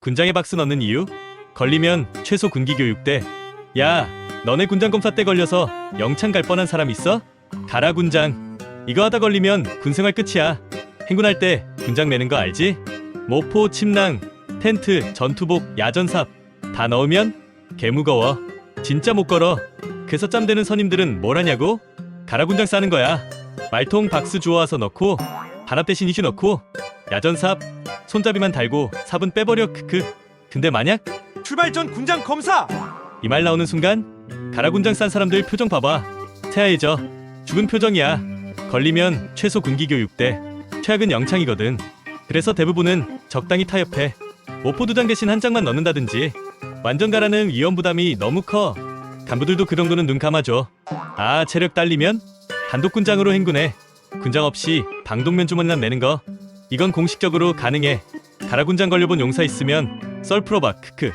군장에 박스 넣는 이유? 걸리면 최소 군기 교육대. 야, 너네 군장 검사 때 걸려서 영창 갈 뻔한 사람 있어? 가라 군장. 이거 하다 걸리면 군생활 끝이야. 행군할 때 군장 매는 거 알지? 모포, 침낭, 텐트, 전투복, 야전삽 다 넣으면 개 무거워. 진짜 못 걸어. 그래서 짬되는 선임들은 뭘 하냐고? 가라 군장 싸는 거야. 말통 박스 주워와서 넣고 반합 대신 이슈 넣고 야전삽 손잡이만 달고 삽은 빼버려 크크. 근데 만약 출발 전 군장 검사. 이 말 나오는 순간 가라 군장 싼 사람들 표정 봐봐. 태아해져. 죽은 표정이야. 걸리면 최소 군기 교육대. 최악은 영창이거든. 그래서 대부분은 적당히 타협해. 모포 두 장 대신 한 장만 넣는다든지. 완전 가라는 위험 부담이 너무 커. 간부들도 그 정도는 눈 감아줘. 아 체력 딸리면 단독 군장으로 행군해. 군장 없이 방독면 주머니만 매는 거. 이건 공식적으로 가능해. 가라 군장 걸려본 용사 있으면 썰 풀어봐 크크.